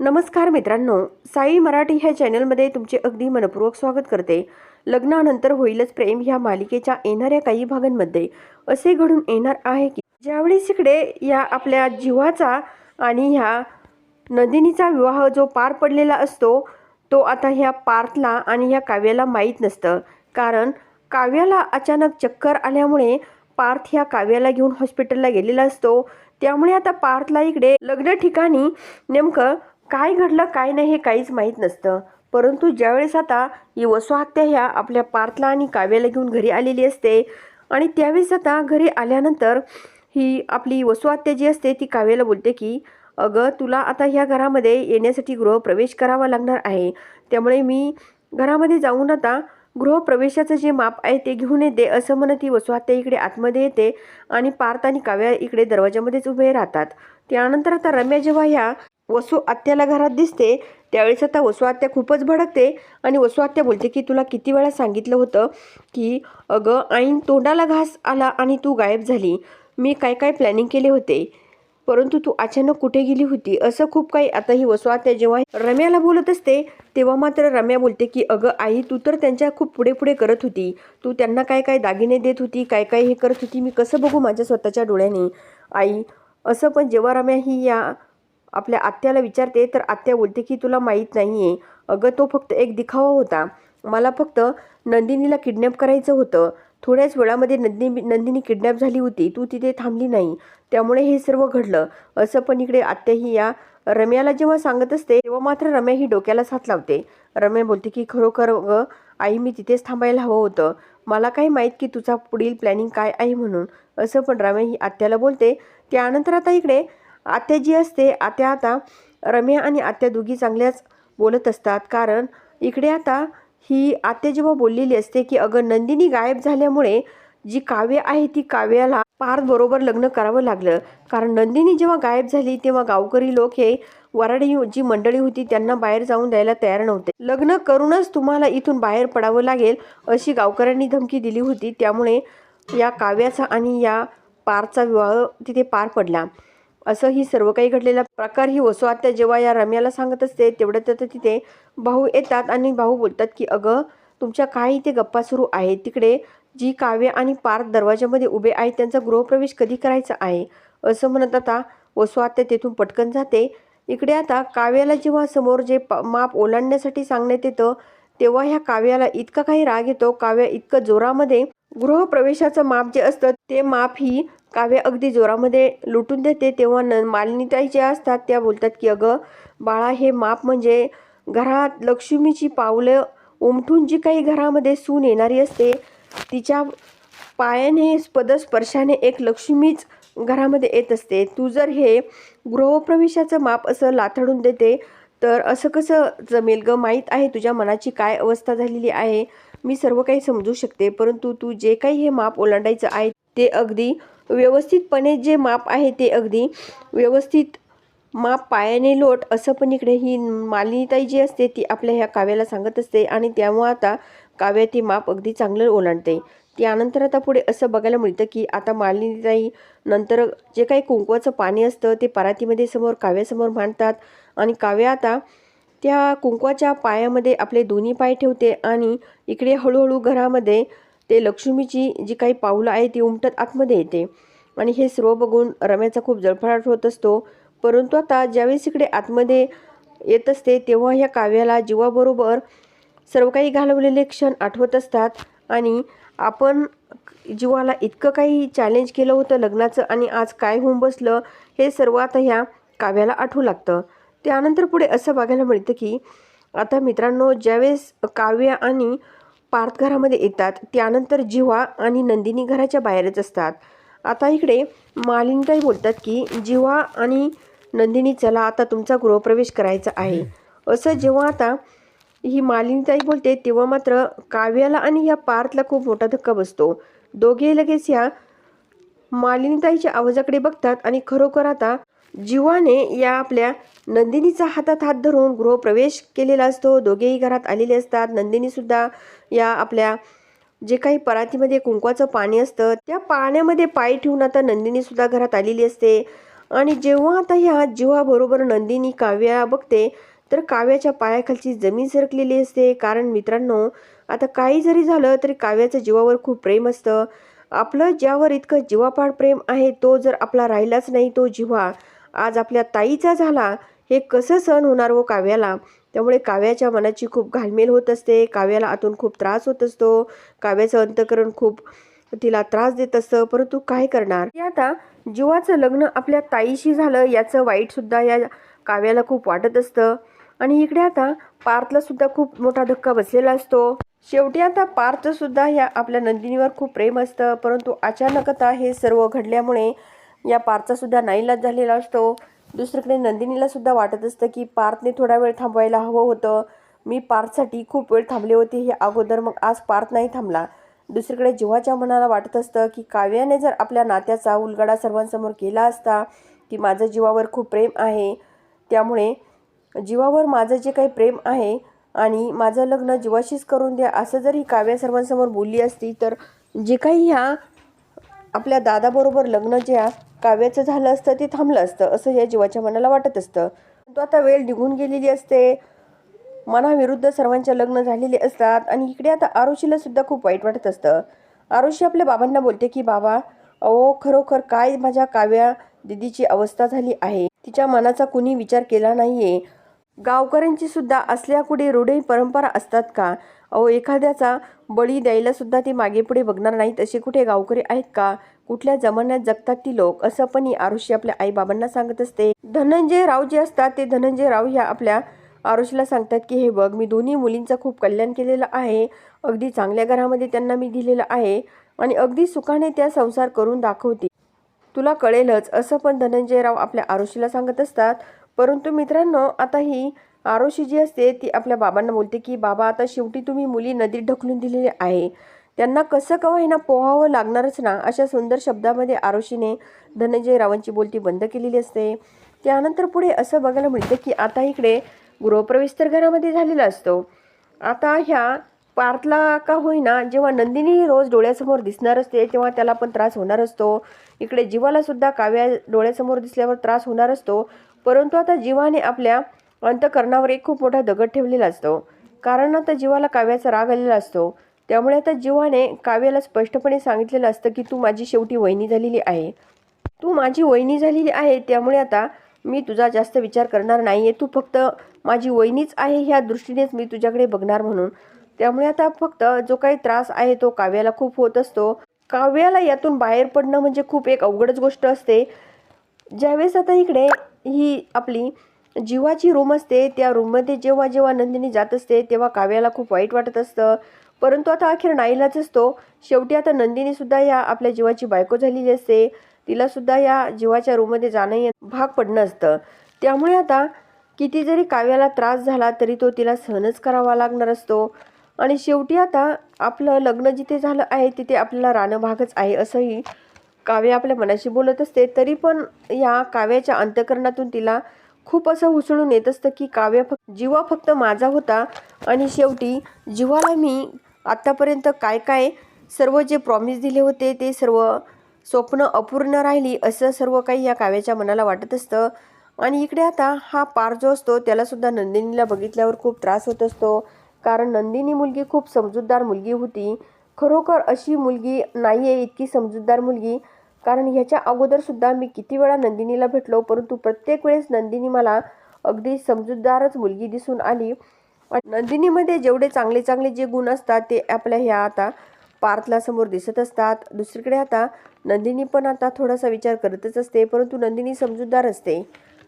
नमस्कार मित्रांनो साई मराठी ह्या चॅनलमध्ये तुमचे अगदी मनपूर्वक स्वागत करते. लग्नानंतर होईलच प्रेम ह्या मालिकेच्या येणाऱ्या काही भागांमध्ये. असे घडून येणार आहे की ज्यावेळेस इकडे या आपल्या जीवाचा आणि ह्या नंदिनीचा विवाह जो पार पडलेला असतो तो आता ह्या पार्थला आणि ह्या काव्याला माहीत नसतं. कारण काव्याला अचानक चक्कर आल्यामुळे पार्थ ह्या काव्याला घेऊन हॉस्पिटलला गेलेला असतो. त्यामुळे आता पार्थला इकडे लग्न ठिकाणी नेमकं काय घडलं काय नाही हे काहीच माहीत नसतं. परंतु ज्यावेळेस आता ही वसुहत्या ह्या आपल्या पार्थला आणि काव्याला घेऊन घरी आलेली असते आणि त्यावेळेस आता घरी आल्यानंतर ही आपली वसुहत्या जी असते ती काव्याला बोलते की अगं तुला आता ह्या घरामध्ये येण्यासाठी गृहप्रवेश करावा लागणार आहे. त्यामुळे मी घरामध्ये जाऊन आता गृहप्रवेशाचं जे माप आहे ते घेऊन येते असं म्हणत ती वसुहत्या इकडे आतमध्ये येते आणि पार्थ आणि काव्या इकडे दरवाजामध्येच उभे राहतात. त्यानंतर आता रम्या जेव्हा ह्या वसू आत्याला घरात दिसते त्यावेळेस आता वसू आत्या खूपच भडकते आणि वसू आत्या बोलते की तुला किती वेळा सांगितलं होतं की अगं आईन तोंडाला घास आला आणि तू गायब झाली. मी काय काय प्लॅनिंग केले होते? परंतु तू अचानक कुठे गेली होती? असं खूप काही आता ही वसू आत्या जेव्हा रम्याला बोलत असते तेव्हा मात्र रम्या बोलते की अगं आई तू तर त्यांच्या खूप पुढे पुढे करत होती. तू त्यांना काय काय दागिने देत होती काय काय हे करत होती मी कसं बघू माझ्या स्वतःच्या डोळ्याने? आई असं पण जेव्हा रम्या ही या आपल्या आत्याला विचारते तर आत्या बोलते की तुला माहीत नाही आहे अगं तो फक्त एक दिखावा होता. मला फक्त नंदिनीला किडनॅप करायचं होतं. थोड्याच वेळामध्ये नंदिनी नंदिनी किडनॅप झाली होती. तू तिथे थांबली नाही. त्यामुळे हे सर्व घडलं. असं पण इकडे आत्याही या रम्याला जेव्हा सांगत असते तेव्हा मात्र रम्या ही डोक्याला साथ लावते. रम्या बोलते की खरोखर ग आई मी तिथेच थांबायला हवं होतं. मला काही माहीत की तुझा पुढील प्लॅनिंग काय आहे म्हणून. असं पण रम्या ही आत्याला बोलते. त्यानंतर आता इकडे आत्या जी असते आत्या आता रम्या आणि आत्या दोघी चांगल्याच बोलत असतात. कारण इकडे आता ही आत्या जेव्हा बोललेली असते की अगं नंदिनी गायब झाल्यामुळे जी काव्य आहे ती काव्याला पार्थ बरोबर लग्न करावं लागलं. कारण नंदिनी जेव्हा गायब झाली तेव्हा गावकरी लोक हे वराडी जी मंडळी होती त्यांना बाहेर जाऊन द्यायला तयार नव्हते. लग्न करूनच तुम्हाला इथून बाहेर पडावं लागेल अशी गावकऱ्यांनी धमकी दिली होती. त्यामुळे या काव्याचा आणि या पारचा विवाह तिथे पार पडला. असं ही सर्व काही घडलेला प्रकार ही वसुआत्या जेव्हा या रम्याला सांगत असते तेवढ्यात आता तिथे भाऊ येतात आणि भाऊ बोलतात की अगं तुमच्या काय इथे गप्पा सुरू आहे तिकडे जी काव्य आणि पार्थ दरवाजामध्ये उभे आहेत त्यांचा गृहप्रवेश कधी करायचा आहे? असं म्हणत आता वसुआत्या तेथून पटकन जाते. इकडे आता काव्याला जेव्हा समोर जे प माप ओलांडण्यासाठी सांगण्यात येतं तेव्हा ह्या काव्याला इतका काही राग येतो. काव्य इतकं जोरामध्ये गृहप्रवेशाचं माप जे असतं ते माप ही काव्य अगदी जोरामध्ये लुटून देते. तेव्हा न मालिनीताई ज्या असतात त्या बोलतात की अगं बाळा हे माप म्हणजे घरात लक्ष्मीची पावलं उमटून जी काही घरामध्ये सून येणारी असते तिच्या पायाने पदस्पर्शाने एक लक्ष्मीच घरामध्ये येत असते. तू जर हे गृहप्रवेशाचं माप असं लाथडून देते तर असं कसं जमेल ग? माहीत आहे तुझ्या मनाची काय अवस्था झालेली आहे. मी सर्व काही समजू शकते परंतु तू जे काही हे माप ओलांडायचं आहे ते अगदी व्यवस्थितपणे जे माप आहे ते अगदी व्यवस्थित माप पायाने लोट असं पण इकडे ही मालिनीताई जी असते ती आपल्या ह्या काव्याला सांगत असते आणि त्यामुळं आता काव्या ती माप अगदी चांगलं ओलांडते. त्यानंतर आता पुढे असं बघायला मिळतं की आता मालिनीताई नंतर जे काही कुंकवाचं पाणी असतं ते परातीमध्ये समोर काव्यासमोर मांडतात आणि काव्या आता त्या कुंकवाच्या पायामध्ये आपले दोन्ही पाय ठेवते आणि इकडे हळूहळू घरामध्ये ते लक्ष्मीची जी काही पावलं आहे ती उमटत आतमध्ये येते. आणि हे सर्व बघून रम्याचा खूप जळफळाट होत असतो. परंतु आता ज्यावेळेस इकडे आतमध्ये येत असते तेव्हा ह्या काव्याला जीवाबरोबर सर्व काही घालवलेले क्षण आठवत असतात. आणि आपण जीवाला इतकं काही चॅलेंज केलं होतं लग्नाचं आणि आज काय होऊन बसलं हे सर्व आता ह्या काव्याला आठवू लागतं. त्यानंतर पुढे असं बघायला मिळतं की आता मित्रांनो ज्यावेळेस काव्य आणि पार्थ घरामध्ये येतात त्यानंतर जिव्हा आणि नंदिनी घराच्या बाहेरच असतात. आता इकडे मालिनीताई बोलतात की जिव्हा आणि नंदिनी चला आता तुमचा गृहप्रवेश करायचा आहे. असं जेव्हा आता ही मालिनीताई बोलते तेव्हा मात्र काव्याला आणि या पार्थला खूप मोठा धक्का बसतो. दोघे लगेच या मालिनीताईच्या आवाजाकडे बघतात आणि खरोखर आता जीवाने या आपल्या नंदिनीचा हातात हात धरून गृहप्रवेश केलेला असतो. दोघेही घरात आलेले असतात. नंदिनीसुद्धा या आपल्या जे काही परातीमध्ये कुंकवाचं पाणी असतं त्या पाण्यामध्ये पाय ठेवून आता नंदिनीसुद्धा घरात आलेली असते. आणि जेव्हा आता ह्या जीवाबरोबर नंदिनी काव्या बघते तर काव्याच्या पायाखालची जमीन सरकलेली असते. कारण मित्रांनो आता काही जरी झालं तरी काव्याचं जीवावर खूप प्रेम असतं. आपलं ज्यावर इतकं जीवापाड प्रेम आहे तो जर आपला राहिलाच नाही तो जिव्हा आज आपल्या ताईचा झाला हे कसं सहन होणार व काव्याला? त्यामुळे काव्याच्या मनाची खूप घालमेल होत असते. काव्याला आतून खूप त्रास होत असतो. काव्याचं अंतकरण खूप तिला त्रास देत असतं. परंतु काय करणार? हे आता जीवाचं लग्न आपल्या ताईशी झालं याचं वाईट सुद्धा या काव्याला खूप वाटत असतं. आणि इकडे आता पार्थला सुद्धा खूप मोठा धक्का बसलेला असतो. शेवटी आता पार्थचं सुद्धा या आपल्या नंदिनीवर खूप प्रेम असतं. परंतु अचानक आता हे सर्व घडल्यामुळे या पार्थचा सुद्धा नाईलाज झालेला असतो. दुसरीकडे नंदिनीला सुद्धा वाटत असतं की पार्थने थोडा वेळ थांबवायला हवं होतं. मी पार्थसाठी खूप वेळ थांबले होते हे अगोदर मग आज पार्थ नाही थांबला. दुसरीकडे जीवाच्या मनाला वाटत असतं की काव्याने जर आपल्या नात्याचा उलगडा सर्वांसमोर केला असता की माझं जीवावर खूप प्रेम आहे. त्यामुळे जीवावर माझं जे काही प्रेम आहे आणि माझं लग्न जीवाशीच करून द्या असं जरी काव्या सर्वांसमोर बोलली असती तर जे काही ह्या आपल्या दादाबरोबर लग्न ज्या काव्याचं झालं असतं ते थांबलं असतं असं या जीवाच्या मनाला वाटत असतं. तो आता वेळ निघून गेलेली असते. मनाविरुद्ध सर्वांच्या लग्न झालेले असतात आणि इकडे आता आरुषीला सुद्धा खूप वाईट वाटत असतं. आरुषी आपल्या बाबांना बोलते की बाबा अहो खरोखर काय माझ्या काव्या दिदीची अवस्था झाली आहे? तिच्या मनाचा कुणी विचार केला नाहीये. गावकऱ्यांची सुद्धा असल्या कुठे रूढी परंपरा असतात का? अहो एखाद्याचा बळी द्यायला सुद्धा ते मागे पुढे बघणार नाहीत असे कुठे गावकरी आहेत का? कुठल्या जमान्यात जगतात ती लोक? असं पण ही आरुषी आपल्या आई बाबांना सांगत असते. धनंजय राव जे असतात ते धनंजय राव ह्या आपल्या आरुषीला सांगतात की हे बघ मी दोन्ही मुलींचं खूप कल्याण केलेलं आहे. अगदी चांगल्या घरामध्ये त्यांना मी दिलेलं आहे आणि अगदी सुखाने त्या संसार करून दाखवते. तुला कळेलच. असं पण धनंजयराव आपल्या आरुषीला सांगत असतात. परंतु मित्रांनो आता ही आरोशी जी असते ती आपल्या बाबांना बोलते की बाबा आता शेवटी तुम्ही मुली नदीत ढकलून दिलेले आहे. त्यांना कसं कवा ना पोहावं लागणारच ना? अशा सुंदर शब्दामध्ये आरोशीने धनंजय रावांची बोलती बंद केलेली असते. त्यानंतर पुढे असं बघायला मिळतं की आता इकडे गृहप्रवेश तर घरामध्ये झालेला असतो. आता ह्या पार्थला का होईना जेव्हा नंदिनी रोज डोळ्यासमोर दिसणार असते तेव्हा त्याला पण त्रास होणार असतो. इकडे जीवालासुद्धा काव्या डोळ्यासमोर दिसल्यावर त्रास होणार असतो. परंतु आता जीवाने आपल्या अंतकरणावर एक खूप मोठा दगड ठेवलेला असतो. कारण आता जीवाला काव्याचा राग आलेला असतो. त्यामुळे आता जीवाने काव्याला स्पष्टपणे सांगितलेलं असतं की तू माझी शेवटी वहिनी झालेली आहे. तू माझी वहिनी झालेली आहे त्यामुळे आता मी तुझा जास्त विचार करणार नाही आहे तू फक्त माझी वहिनीच आहे ह्या दृष्टीनेच मी तुझ्याकडे बघणार म्हणून. त्यामुळे आता फक्त जो काही त्रास आहे तो काव्याला खूप होत असतो. काव्याला यातून बाहेर पडणं म्हणजे खूप एक अवघडच गोष्ट असते. ज्यावेळेस आता इकडे ही आपली जीवाची रूम असते त्या रूममध्ये जेव्हा जेव्हा नंदिनी जात असते तेव्हा काव्याला खूप वाईट वाटत असतं. परंतु आता अखेर नाईलाच असतो. शेवटी आता नंदिनी सुद्धा या आपल्या जीवाची बायको झालेली असते. तिला सुद्धा या जीवाच्या रूममध्ये जाणं भाग पडणं असतं. त्यामुळे आता किती जरी काव्याला त्रास झाला तरी तो तिला सहनच करावा लागणार असतो. आणि शेवटी आता आपलं लग्न जिथे झालं आहे तिथे आपल्याला राहणं भागच आहे असंही काव्य आपल्या मनाशी बोलत असते तरी पण या काव्याच्या अंतकरणातून तिला खूप असं उसळून येत असतं की काव्य फक्त जीवा फक्त माझा होता आणि शेवटी जीवाला मी आत्तापर्यंत काय काय सर्व जे प्रॉमिस दिले होते ते सर्व स्वप्न अपूर्ण राहिली असं सर्व काही या काव्याच्या मनाला वाटत असतं. आणि इकडे आता हा पार जो असतो त्यालासुद्धा नंदिनीला बघितल्यावर खूप त्रास होत असतो. कारण नंदिनी मुलगी खूप समजूतदार मुलगी होती. खरोखर अशी मुलगी नाही आहे इतकी समजूतदार मुलगी. कारण ह्याच्या अगोदरसुद्धा मी किती वेळा नंदिनीला भेटलो परंतु प्रत्येक वेळेस नंदिनी मला अगदी समजूतदारच मुलगी दिसून आली. नंदिनीमध्ये जेवढे चांगले चांगले जे गुण असतात ते आपल्या ह्या आता पार्थला समोर दिसत असतात. दुसरीकडे आता नंदिनी पण आता थोडासा विचार करतच असते परंतु नंदिनी समजूतदार असते.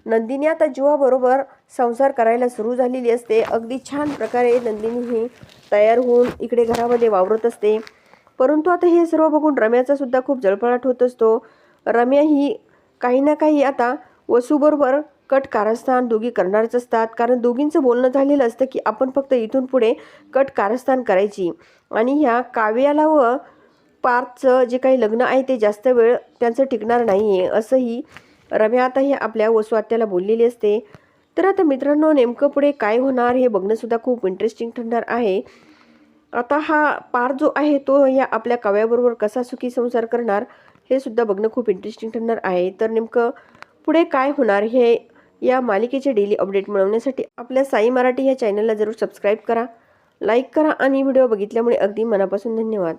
नंदिनी आता जीवाबरोबर संसार करायला सुरू झालेली असते. अगदी छान प्रकारे नंदिनी ही तयार होऊन इकडे घरामध्ये वावरत असते. परंतु आता हे सर्व बघून रम्याचा सुद्धा खूप जळपळाट होत असतो. रम्या ही काही ना काही आता वसूबरोबर कट कारस्थान दोघी करणारच असतात. कारण दोघींचं बोलणं झालेलं असतं की आपण फक्त इथून पुढे कट कारस्थान करायची. आणि ह्या काव्याला व पार्थचं जे काही लग्न आहे ते जास्त वेळ त्यांचं टिकणार नाही आहे असंही रम्या आताही आपल्या वसुआत्याला बोललेली असते. तर आता मित्रांनो नेमकं पुढे काय होणार हे बघणंसुद्धा खूप इंटरेस्टिंग ठरणार आहे. आता हा पार जो आहे तो या आपल्या काव्याबरोबर कसा सुखी संसार करणार हे सुद्धा बघणं खूप इंटरेस्टिंग ठरणार आहे. तर नेमकं पुढे काय होणार हे या मालिकेचे डेली अपडेट मिळवण्यासाठी आपल्या साई मराठी या चॅनलला जरूर सबस्क्राईब करा लाईक करा आणि व्हिडिओ बघितल्यामुळे अगदी मनापासून धन्यवाद.